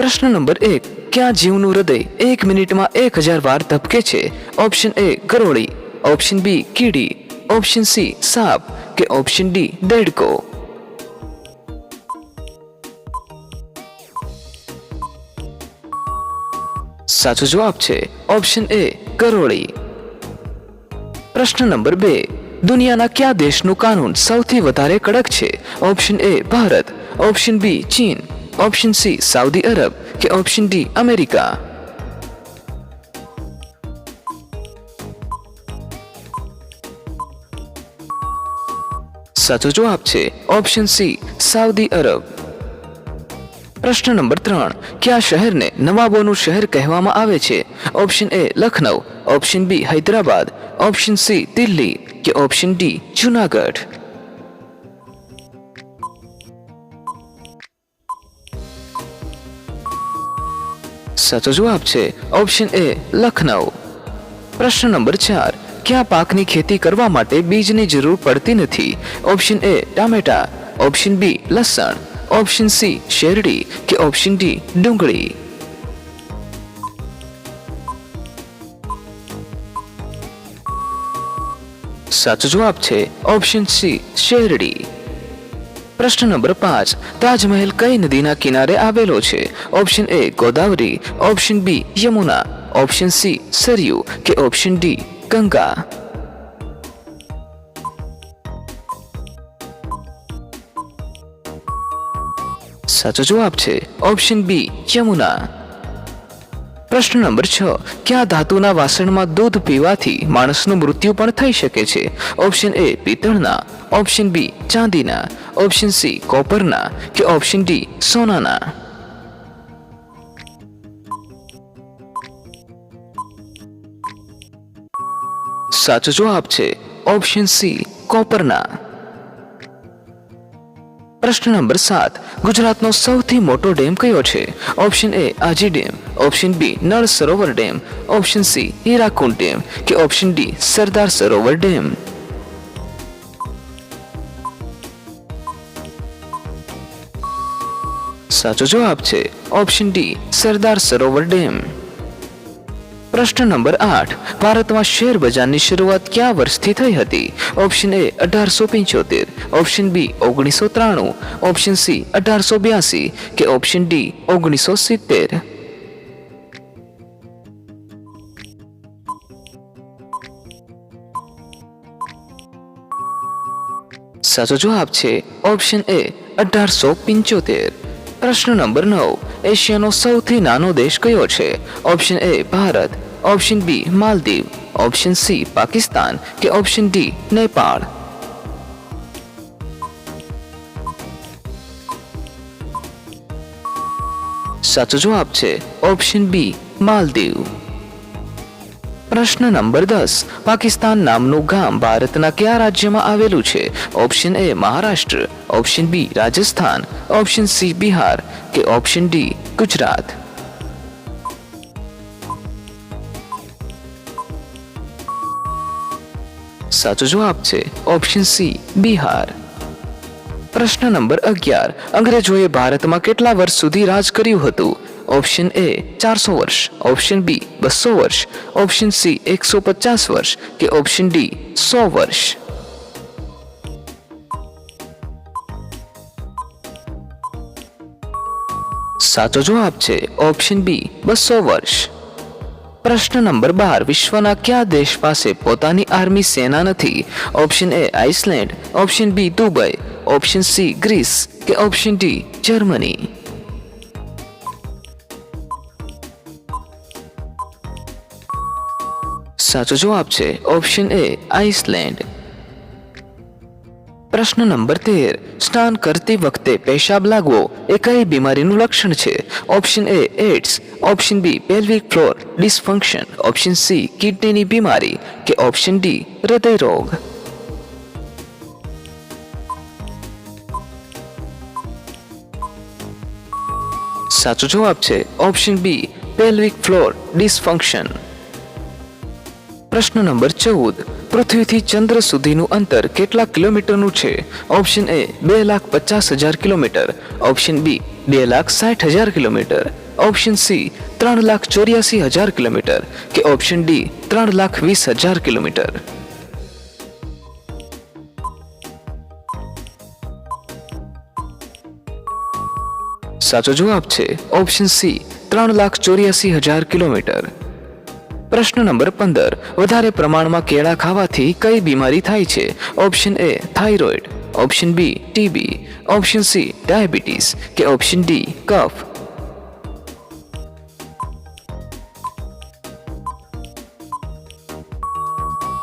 પ્રશ્ન નંબર એક, ક્યાં જીવનું હૃદય એક મિનિટમાં એક હજાર વાર ધબકે છે? ઓપ્શન એ ગરોળી. ઓપ્શન બી કીડી. ઓપ્શન સી સાપ. કે ઓપ્શન ડી દેડકો. સાચો જવાબ છે ઓપ્શન એ કરોળી પ્રશ્ન નંબર બે, દુનિયાના કયા દેશનું કાનૂન સૌથી વધારે કડક છે? Option A Bharat. Option B ચીન. ઓપ્શન સી સાઉદી અરબ કે ઓપ્શન ડી અમેરિકા સાચો જવાબ છે ઓપ્શન સી સાઉદી અરબ પ્રશ્ન નંબર ત્રણ કયા શહેરને નવાબોનું શહેર કહેવામાં આવે છે option A Lucknow option B Hyderabad option C Delhi કે ઓપ્શન ડી જુનાગઢ સાચો જવાબ છે ઓપ્શન એ લખનઉ પ્રશ્ન નંબર ચાર, કયા પાકની ખેતી કરવા માટે બીજની જરૂર પડતી નથી? ઓપ્શન એ ટામેટા. ઓપ્શન બી લસણ. ઓપ્શન સી શેરડી કે ઓપ્શન ડી ડુંગળી. સાચો જવાબ છે ઓપ્શન સી શેરડી. પ્રશ્ન નંબર પાંચ. તાજમહેલ કઈ નદીના કિનારે આવેલો છે? Option A Godavari, option B Yamuna, option C Saryu કે ઓપ્શન ડી ગંગા. સાચો જવાબ છે ઓપ્શન બી યમુના. પ્રશ્ન નંબર છ. કયા ધાતુના વાસણમાં દૂધ પીવાથી માણસનું મૃત્યુ પણ થઈ શકે છે? ઓપ્શન એ પિત્તળના, ઓપ્શન બી ચાંદીના, ઓપ્શન સી કોપરના કે ઓપ્શન ડી સોનાના. સાચો જવાબ છે ઓપ્શન સી કોપરના. પ્રશ્ન નંબર સાત. ગુજરાતનો સૌથી મોટો ડેમ કયો છે? Option A Aji dam. Option B Nal Sarovar dam option C Hirakud dam કે option D Sardar Sarovar dam સાચો જવાબ છે option D Sardar Sarovar dam પ્રશ્ન નંબર આઠ, ભારતમાં શેર બજારની શરૂઆત કયા વર્ષથી થઈ હતી? ઓપ્શન એ અઢારસો પંચોતેર. ઓપ્શન બી ઓગણીસો ત્રાણું. ઓપ્શન સી અઢારસો બ્યાસી. કે ઓપ્શન ડી ઓગણીસો સિત્તેર. સાચો જવાબ છે ઓપ્શન એ અઢારસો પંચોતેર. પ્રશ્ન નંબર નવ, એશિયાનો સૌથી નાનો દેશ કયો છે? Option A Bharat, option B Maldives, option C Pakistan કે ઓપ્શન ડી નેપાળ. સાચો જવાબ છે ઓપ્શન બી માલદીવ. પ્રશ્ન નંબર દસ. પાકિસ્તાન નામનું ગામ ભારતના કયા રાજ્યમાં આવેલું છે? Option A Maharashtra, option B Rajasthan, option C Bihar કે ઓપ્શન ડી ગુજરાત. સાચો જવાબ છે ઓપ્શન સી બિહાર. પ્રશ્ન નંબર અગિયાર. અંગ્રેજોએ ભારતમાં કેટલા વર્ષ સુધી રાજ કર્યું હતું? ઓપ્શન એ ચારસો વર્ષ ઓપ્શન બી બસો વર્ષ ઓપ્શન સી એકસો પચાસ વર્ષ કે ઓપ્શન ડી સો વર્ષ સાચો જવાબ છે ઓપ્શન બી બસો વર્ષ પ્રશ્ન નંબર બાર વિશ્વના કયા દેશ પાસે પોતાની આર્મી સેના નથી option A Iceland option B Dubai option C Greece કે ઓપ્શન ડી જર્મની સાચો જવાબ છે ઓપ્શન એ આઇસલેન્ડ. પ્રશ્ન નંબર તેર. સ્નાન કરતી વખતે પેશાબ લાગવો એ કઈ બીમારીનું લક્ષણ છે? Option A AIDS option B pelvic floor dysfunction. Option C કિડનીની બીમારી કે ઓપ્શન ડી હૃદય રોગ. સાચો જવાબ છે option B pelvic floor dysfunction. પ્રશ્ન નંબર ચૌદ. પૃથ્વીથી ચંદ્ર સુધીનું અંતર કેટલા કિલોમીટરનું છે? ઓપ્શન એ બે લાખ પચાસ હજાર કિલોમીટર. ઓપ્શન બી બે લાખ સાઠ હજાર કિલોમીટર. ઓપ્શન સી ત્રણ લાખ ચોર્યાસી હજાર કિલોમીટર. કે ઓપ્શન ડી ત્રણ લાખ વીસ હજાર કિલોમીટર. સાચો જવાબ છે ઓપ્શન સી ત્રણ લાખ ચોર્યાસી હજાર કિલોમીટર. પ્રશ્ન નંબર પંદર. વધારે પ્રમાણમાં કેળા ખાવાથી કઈ બીમારી થાય છે? Option A thyroid. Option B TB option C diabetes. કે ઓપ્શન ડી કફ.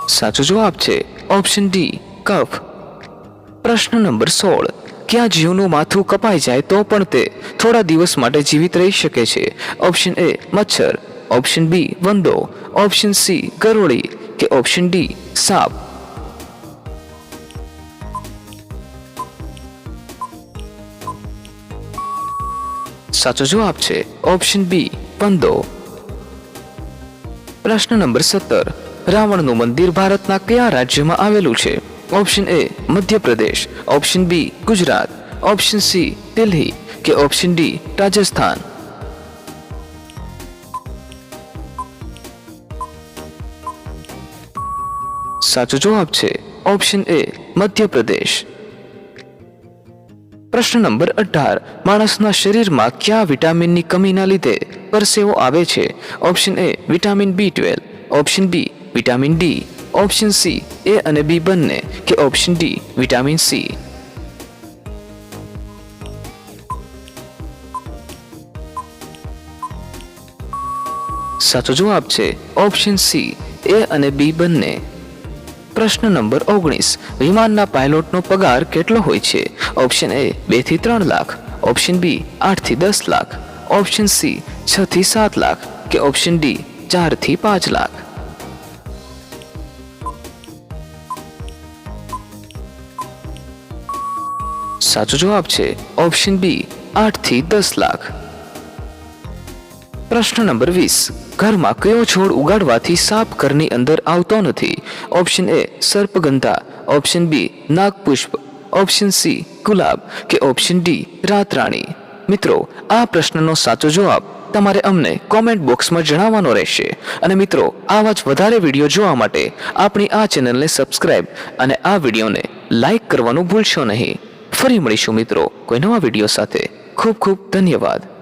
સાચો જવાબ છે ઓપ્શન ડી કફ. પ્રશ્ન નંબર સોળ. ક્યાં જીવનું માથું કપાઈ જાય તો પણ તે થોડા દિવસ માટે જીવિત રહી શકે છે? ઓપ્શન એ મચ્છર. ઓપ્શન બી વંદો. ઓપ્શન સી, ગરોળી કે ઓપ્શન ડી, સાપ. સાચો જવાબ છે ઓપ્શન બી, પંદો. પ્રશ્ન નંબર સત્તર, રાવણનું મંદિર ભારતના કયા રાજ્યમાં આવેલું છે? Option A, Madhya Pradesh. Option B, Gujarat. Option C, Delhi. કે ઓપ્શન ડી, રાજસ્થાન. સાચો જવાબ છે ઓપ્શન એ મધ્યપ્રદેશ. પ્રશ્ન નંબર અઢાર, માણસના શરીરમાં કયા વિટામિનની કમીના લીધે પરસેવો આવે છે? Option A vitamin B twelve, option B vitamin D, option C A અને બી બંને કે ઓપ્શન ડી વિટામિન સી. સાચો જવાબ છે ઓપ્શન સી એ અને બી બંને. પ્રશ્ન નંબર ઓગણીસ. વિમાનના પાયલોટનો પગાર કેટલો હોય છે? ઓપ્શન એ બેથી ત્રણ લાખ. ઓપ્શન બી આઠથી દસ લાખ. ઓપ્શન સી છ થી સાત લાખ કે ઓપ્શન ડી ચારથી પાંચ લાખ. સાચો જવાબ છે ઓપ્શન બી આઠથી દસ લાખ. પ્રશ્ન નંબર વીસ. ઘરમાં કયો છોડ ઉગાડવાથી સાપ ઘરની અંદર આવતો નથી? ઓપ્શન એ સર્પગંધા. ઓપ્શન બી નાગપુષ્પ. ઓપ્શન સી ગુલાબ કે ઓપ્શન ડી રાતરાણી. મિત્રો, આ પ્રશ્નનો સાચો જવાબ તમારે અમને કોમેન્ટ બોક્સમાં જણાવવાનો રહેશે. અને મિત્રો, આવા જ વધારે વીડિયો જોવા માટે આપણી આ ચેનલને સબસ્ક્રાઇબ અને આ વિડીયોને લાઇક કરવાનું ભૂલશો નહીં. ફરી મળીશું મિત્રો કોઈ નવા વીડિયો સાથે. ખૂબ ખૂબ ધન્યવાદ.